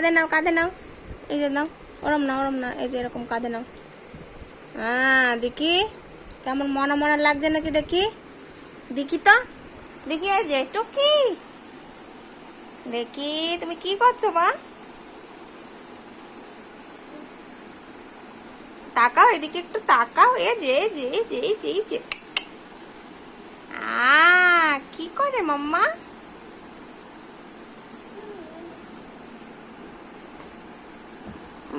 কাঁধে নাও কাঁধে নাও। এই যে নাও, ওরম না ওরম না এই যে এরকম কাঁধে নাও। হ্যাঁ দেখি। কেমন মনা মনা লাগছে নাকি দেখি? দেখি তো। দেখি এই যে, টুকি। দেখি, তুমি কি করছ মা? তাকাও, এদিকে একটু তাকাও। এ যে যে যে যে যে। আ কি করে মাম্মা?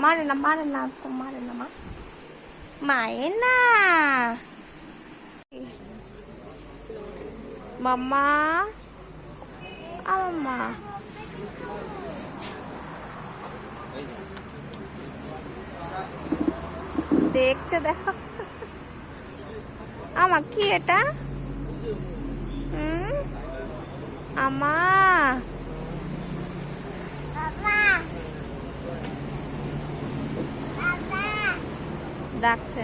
মারে না মারে না মারে না মা মায়ে না মাম্মা আ দেখছে, দেখো। আমা, কি এটা? আমা। ডাকছে।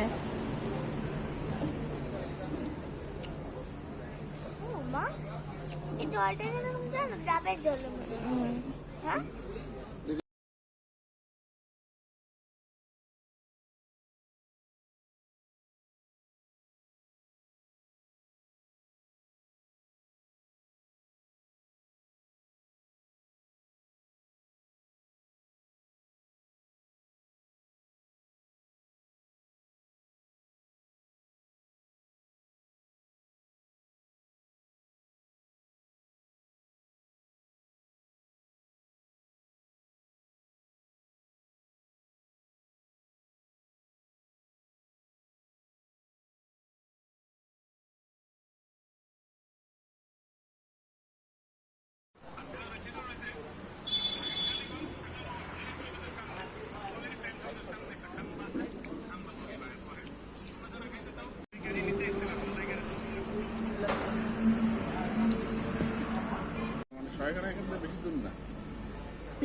মা এই জলটা এরকম জানো ডাবের জলের হ্যাঁ?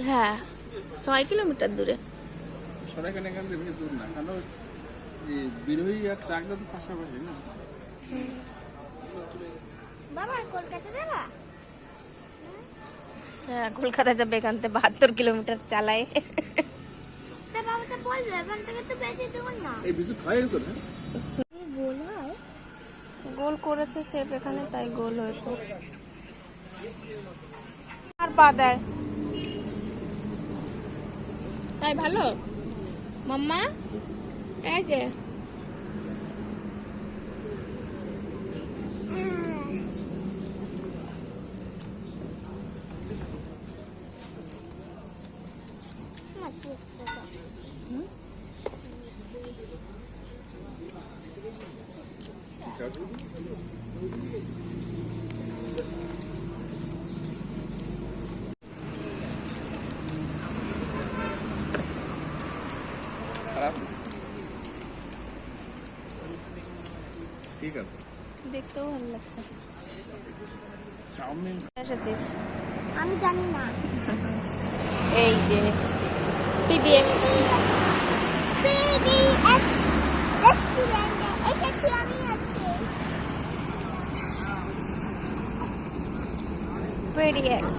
হ্যাঁ ছয় কিলোমিটার দূরে। সরাইখানা এখান থেকে দূর না কারণ বিরোহী আর চাকদা তো পাশাপাশি না? বাবা কলকাতা যাবা? হ্যাঁ কলকাতা যাবে এখান থেকে বাহাত্তর কিলোমিটার চালায়। গোল গোল করেছে শেপ এখানে তাই গোল হয়েছে। আর পা দেয়। তাই ভালো? মাম্মা? এই যে। খারাপ না। ঠিক আছে। দেখতেও ভালো লাগছে। চাউমিন। এসেছিস। আমি জানি না। এই যে পিডিএক্স পিডিএক্স রেস্টুরেন্টে এসেছি আমি আজকে। পিডিএক্স